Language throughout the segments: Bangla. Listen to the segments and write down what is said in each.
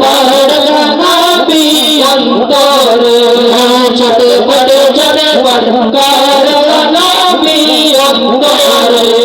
করে নবী অন্তরে ছোটে বড়ে ছোটে বড় করে নবী অন্তরে।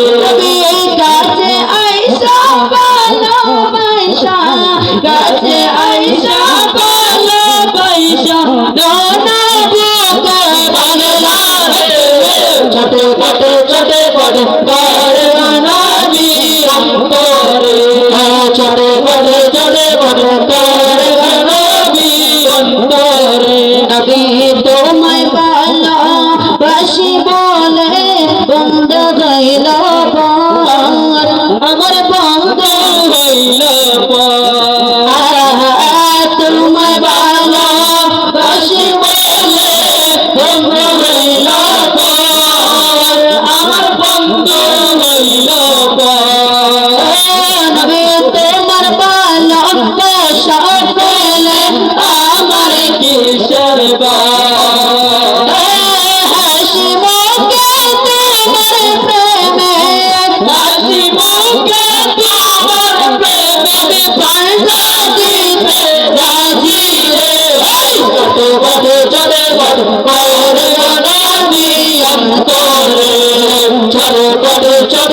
পেলে আমার কিশোর হাসি মুখে তোমার প্রেমে হাসি মুখে তোমার প্রেমে পাল্লা দিতে রাজি রে ছোট বড় ছোট বড় করে নবী অন্তরে ছোট বড় ছোট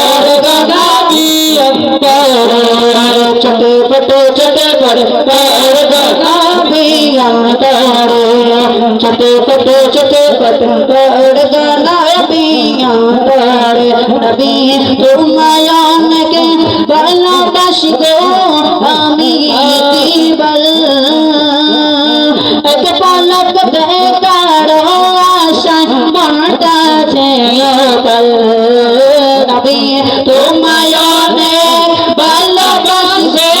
নবী অন্তরে ছোট ছোট ছোট বড় করে নবী অন্তরে নবী তোমায়নকে ভালোবাসি গো আমি কি বল এক পলক দেখার আশায় মনটা ছেড়ে নবী তোমায়নে ভালোবাসি গো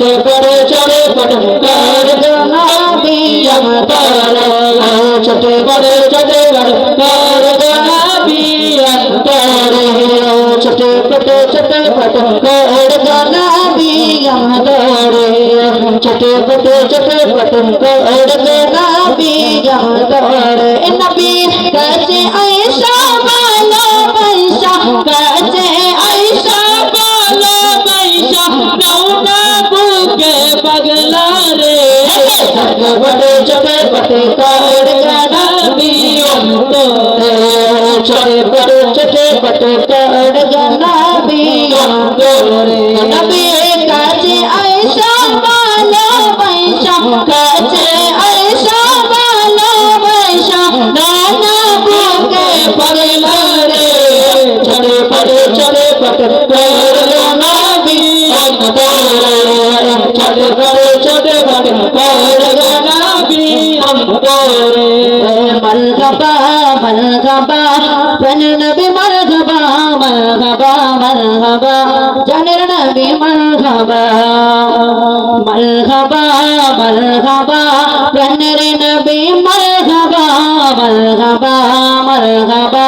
ছোট বড় ছোট বড় করে নবী অন্তরে ছোট বড় ছোট বড় করে নবী অন্তরে ছোট ছোট ছোট বড় করে নবী অন্তরে ছোট ছোট ছোট বড় করে নবী পাগলা রে। বটে চপে বটে করে নবী অন্তরে চপে বটে ছোট বড় করে নবী অন্তরে ছড়ে পড়ে ছড়ে পড়ে করে নবী অন্তরে মলগবা মলগবা প্রাণ নবী মলগবা মলগবা মলগবা জানের নবী মারহাবা মারহাবা মারহাবা প্রাণের নবী মারহাবা মারহাবা মারহাবা